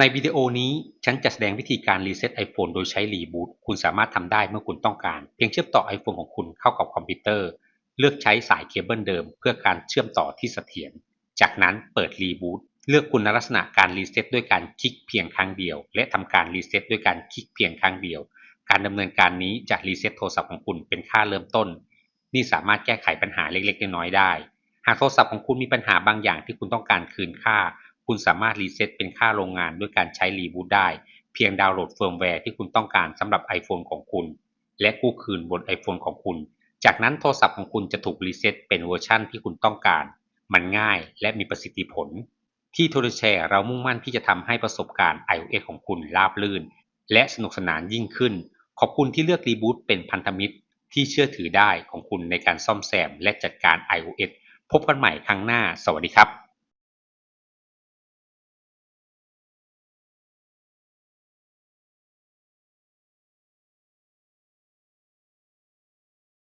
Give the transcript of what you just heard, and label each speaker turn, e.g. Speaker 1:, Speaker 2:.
Speaker 1: ในวิดีโอนี้ฉันจะแสดงวิธีการรีเซ็ต iPhone โดยใช้รีบูตคุณสามารถทำได้เมื่อคุณต้องการ เพียงเชื่อมต่อ iPhone ของคุณเข้ากับคอมพิวเตอร์ เลือกใช้สายเคเบิลเดิม เพื่อการเชื่อมต่อที่เสถียร จากนั้นเปิดรีบูตเลือกคุณลักษณะการรีเซ็ตด้วยการคลิกเพียงครั้งเดียว และทำการรีเซ็ตด้วยการคลิกเพียงครั้งเดียว การดำเนินการนี้จะรีเซ็ตโทรศัพท์ของคุณเป็นค่าเริ่มต้น นี่สามารถแก้ไขปัญหาเล็กๆ น้อยๆได้ หากโทรศัพท์ของคุณมีปัญหาบางอย่างที่คุณต้องการคืนค่า คุณสามารถรีเซ็ตเป็นค่าโรงงานด้วยการใช้รีบูตได้ เพียงดาวน์โหลดเฟิร์มแวร์ที่คุณต้องการสำหรับ iPhone ของคุณ และกู้คืนบน iPhone ของคุณ จากนั้นโทรศัพท์ของคุณจะถูกรีเซ็ตเป็นเวอร์ชั่นที่คุณต้องการ มันง่ายและมีประสิทธิผล ที่โทรแชร์เรามุ่งมั่นที่จะทำให้ประสบการณ์ iOS ของคุณราบรื่น และสนุกสนานยิ่งขึ้น ขอบคุณที่เลือกรีบูตเป็นพันธมิตร ที่เชื่อถือได้ของคุณในการซ่อมแซมและจัดการ iOS พบกันใหม่ครั้งหน้า สวัสดีครับ